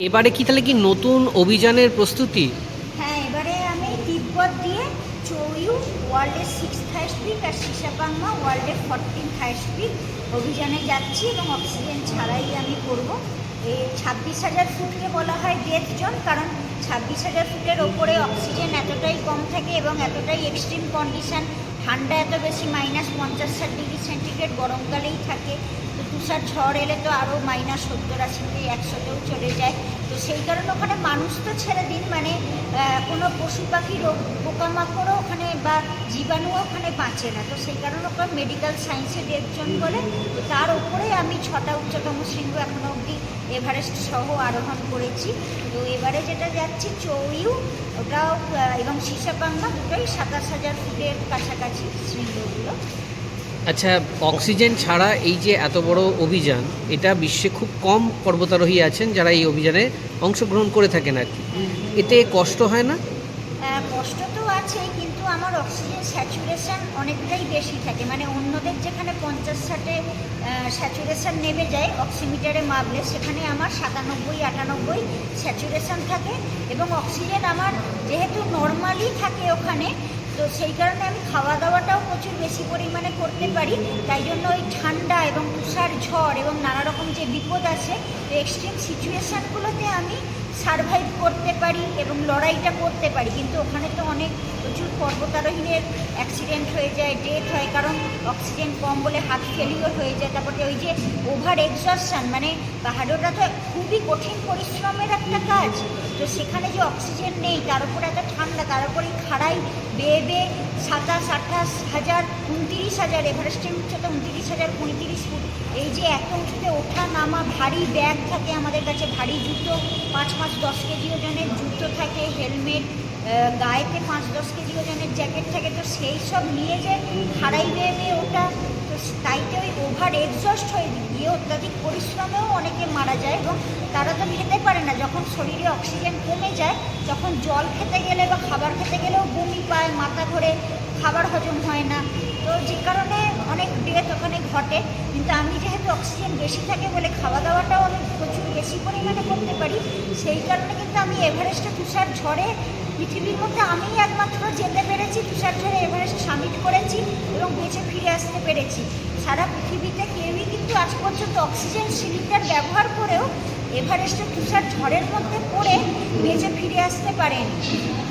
এবারে কি তাহলে কি নতুন অভিযানের প্রস্তুতি? হ্যাঁ এবারে আমি তিব্বত দিয়ে চৌইউ ওয়ার্ল্ডের সিক্স হাইস্ট পিক আর সিসাপাংমা ওয়ার্ল্ডের ফরটিন হাইস্ট পিক অভিযানে যাচ্ছি এবং অক্সিজেন ছাড়াই আমি করব। এই ছাব্বিশ হাজার ফুটকে বলা হয় ডেথ জোন কারণ ছাব্বিশ হাজার ফুটের ওপরে অক্সিজেন এতটাই কম থাকে এবং এতটাই এক্সট্রিম কন্ডিশন ঠান্ডা এত বেশি মাইনাস পঞ্চাশ ষাট ডিগ্রি সেন্টিগ্রেড গরমকালেই থাকে। তুষার ঝড় এলে তো আরও মাইনাস সত্তর আশিতে একশোতেও চলে যায়। তো সেই কারণে ওখানে মানুষ তো ছেড়ে দিন মানে কোনো পশু পাখি রোগ, পোকামাকড়ও ওখানে বা জীবাণুও ওখানে বাঁচে না। তো সেই কারণে ওখানে মেডিকেল সায়েন্সের একজন বলে তার উপরে আমি ছটা উচ্চতম শৃঙ্গ এখনও অবধি এভারেস্ট সহ আরোহণ করেছি। তো এবারে যেটা যাচ্ছি, চৌইউ, ওটাও এবং সিসাপাঙ্গা দুটোই সাতাশ হাজার ফুটের কাছাকাছি শৃঙ্গগুলো। আচ্ছা অক্সিজেন ছাড়া এই যে এত বড় অভিযান এটা বিশ্বে খুব কম পর্বতারোহী আছেন যারা এই অভিযানে অংশগ্রহণ করে থাকেন আর কি। এতে কষ্ট হয় না? কষ্ট তো আছেই কিন্তু আমার অক্সিজেন স্যাচুরেশন অনেকটাই বেশি থাকে। মানে অন্যদের যেখানে পঞ্চাশ ষাটে স্যাচুরেশন নেমে যায় অক্সিমিটারে মাপলে সেখানে আমার সাতানব্বই আটানব্বই স্যাচুরেশন থাকে। এবং অক্সিজেন আমার যেহেতু নর্মালি থাকে ওখানে তো সেই কারণে আমি খাওয়া দাওয়াটাও প্রচুর বেশি পরিমাণে করতে পারি। তাই জন্য ওই ঠান্ডা এবং তুষার ঝড় এবং নানা রকম যে বিপদ আছে এক্সট্রিম সিচুয়েশানগুলোতে আমি সারভাইভ করতে পারি এবং লড়াইটা করতে পারি। কিন্তু ওখানে তো অনেক প্রচুর পর্বতারোহীদের অ্যাক্সিডেন্ট হয়ে যায় ডেথ হয়। কারণ অক্সিজেন কম বলে হাত ফেলিওর হয়ে যায়। তারপরে ওই যে ওভার এক্সস্টান মানে পাহাড়টা তো খুবই কঠিন পরিশ্রমের একটা কাজ। তো সেখানে যে অক্সিজেন নেই, তার উপরে এত ঠান্ডা, তার উপরে খাড়াই বেয়ে বেয়ে সাতাশ আঠাশ হাজার, উনতিরিশ হাজার এভারেস্টের উচ্চতা উনতিরিশ হাজার পঁয়ত্রিশ ফুট। এই যে এত উঁচুতে ওঠা, নামা, ভারী ব্যাগ থাকে আমাদের কাছে, ভারী জুতো, পাঁচ পাঁচ দশ কেজি ওজনের জুতো থাকে, হেলমেট গায়েতে পাঁচ দশ কেজি ওজনের জ্যাকেট থাকে, তো সেই সব নিয়ে যে খাড়াই বেয়ে ওঠা তো তাইতে ওই ওভার এক্সস্ট হয়ে গিয়ে অত্যাধিক পরিশ্রমেও অনেকে মারা যায় এবং তারা তো খেতে পারে না। যখন শরীরে অক্সিজেন কমে যায় তখন জল খেতে গেলে বা খাবার খেতে গেলেও বমি পায়, মাথা ঘোরে খাবার হজম হয় না। তো যে কারণে অনেক ডেথ ওখানে ঘটে। কিন্তু আমি যেহেতু অক্সিজেন বেশি থাকে বলে খাওয়া দাওয়াটাও আমি প্রচুর বেশি পরিমাণে করতে পারি, সেই কারণে কিন্তু আমি এভারেস্টে তুষার ঝড়ে পৃথিবীর মধ্যে আমি একমাত্র যেতে পেরেছি। তুষার ঝড়ে এভারেস্ট সামিট করেছি এবং বেঁচে ফিরে আসতে পেরেছি। সারা পৃথিবীতে কেউই কিন্তু আজ পর্যন্ত অক্সিজেন সিলিন্ডার ব্যবহার করেও এভারেস্টের তুষার ঝড়ের মধ্যে পড়ে বেঁচে ফিরে আসতে পারেন।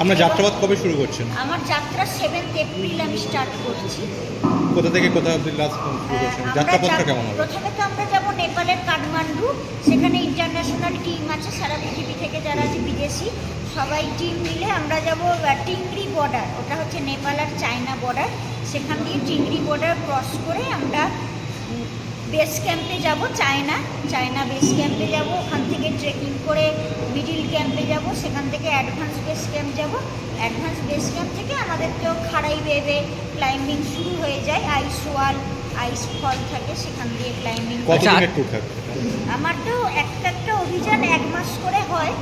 আপনার যাত্রাপথ কবে শুরু করছেন? আমার যাত্রা সেভেন্থ এপ্রিল আমি স্টার্ট করছি। কোথা থেকে কোথা অবধি লাস্ট শুরু করছেন? যাত্রাপথটা কেমন হবে? প্রথমে তো আমরা যাব নেপালের কাঠমান্ডু। সেখানে ইন্টারন্যাশনাল টিম আছে সারা পৃথিবী থেকে যারা আছে বিদেশি। সবাই টিম মিলে আমরা যাব টিংরি বর্ডার ওটা হচ্ছে নেপাল আর চায়না বর্ডার সেখান দিয়ে টিংরি বর্ডার ক্রস করে আমরা বেস ক্যাম্পে যাব চায়না চায়না বেস ক্যাম্পে যাব ওখান থেকে ট্রেকিং করে মিডিল ক্যাম্পে যাব সেখান থেকে অ্যাডভান্স বেস ক্যাম্প যাব। অ্যাডভান্স বেস ক্যাম্প থেকে আমাদের তো খাড়াই বেবে ক্লাইম্বিং শুরু হয়ে যায় আইস ওয়াল আইস ফল থাকে সেখান দিয়ে ক্লাইম্বিং আমার তো একটা একটা অভিযান এক মাস করে হয়।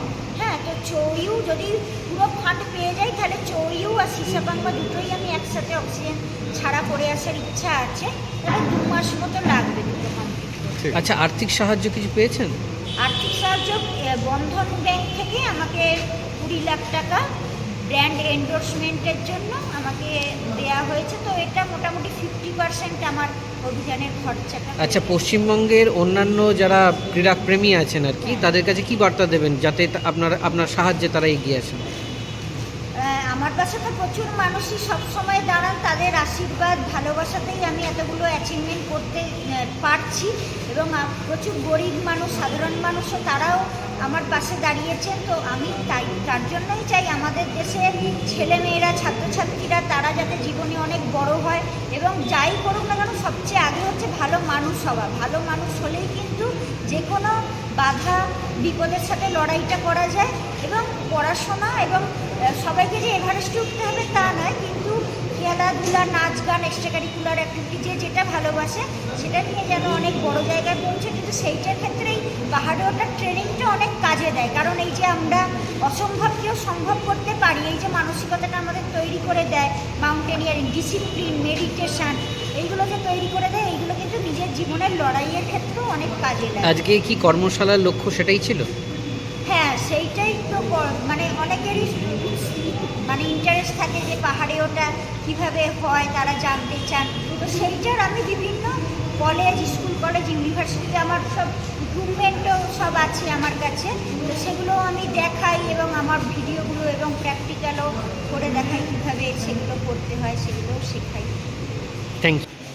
হ্যাঁ তো চৌইউ যদি পুরো ফাঁট পেয়ে যাই তাহলে চৌইউ আর সিসাবাংবা দুটোই আমি একসাথে অক্সিজেন ছাড়া করে আসার ইচ্ছা আছে। তাহলে দু মাস মতো লাগবে দুটো কমপ্লিট ঠিক আচ্ছা আর্থিক সাহায্য কিছু পেয়েছেন? আর্থিক সাহায্য বন্ধন ব্যাংক থেকে আমাকে কুড়ি লাখ টাকা ব্র্যান্ড এন্ডোর্সমেন্টের জন্য আমাকে দেয়া হয়েছে। তো এটা মোটামুটি ফিফটি পার্সেন্ট আমার অভিযানের খরচাটা আচ্ছা পশ্চিমবঙ্গের অন্যান্য যারা ক্রীড়াপ্রেমী আছেন আর কি তাদের কাছে কি বার্তা দেবেন যাতে আপনার আপনার সাহায্যে তারা এগিয়ে আসেন? আমার পাশে তো প্রচুর মানুষই সবসময় দাঁড়ান তাদের আশীর্বাদ ভালোবাসাতেই আমি এতগুলো অ্যাচিভমেন্ট করতে পারছি এবং প্রচুর গরিব মানুষ সাধারণ মানুষও তারাও আমার পাশে দাঁড়িয়েছেন তো আমি তাই তার জন্যই চাই আমাদের দেশে ছেলেমেয়েরা ছাত্রছাত্রীরা তারা যাতে জীবনে অনেক বড় হয় এবং যাই সবচেয়ে আগে হচ্ছে ভালো মানুষ হওয়া। ভালো মানুষ হলেই কিন্তু যে কোনো বাধা, বিপদের সাথে লড়াইটা করা যায় এবং পড়াশোনা এবং সবাইকে যে এভারেস্টে উঠতে হবে তা নয়, কিন্তু খেলাধুলা, নাচ গান এক্সট্রা কারিকুলার অ্যাক্টিভিটি যে যেটা ভালোবাসে, সেটা নিয়ে যেন অনেক বড় জায়গায় পৌঁছে, কিন্তু সেইটার ক্ষেত্রেই পাহাড়ে ওঠার ট্রেনিংটা অনেক কাজে দেয়। কারণ এই যে আমরা অসম্ভবকেও সম্ভব করতে পারি, এই যে মানসিকতাটা আমাদের তৈরি করে দেয় মাউন্টেনিয়ারিং ডিসিপ্লিন মেডিটেশন এইগুলো যে তৈরি করে দেয় এইগুলো কিন্তু নিজের জীবনের লড়াইয়ের ক্ষেত্রেও অনেক কাজে লাগে। আজকে কি কর্মশালার লক্ষ্য সেটাই ছিল? হ্যাঁ সেইটাই তো মানে অনেকেরই মানে ইন্টারেস্ট থাকে যে পাহাড়ে ওটা কীভাবে হয় তারা জানতে চান। তো সেইটার আমি বিভিন্ন কলেজ স্কুল কলেজ ইউনিভার্সিটিতে আমার সব ইকুইপমেন্টও সব আছে আমার কাছে। তো সেগুলো আমি দেখাই এবং আমার ভিডিওগুলো এবং প্র্যাকটিক্যালও করে দেখাই কীভাবে সেগুলো করতে হয় সেগুলোও শেখাই। Thank you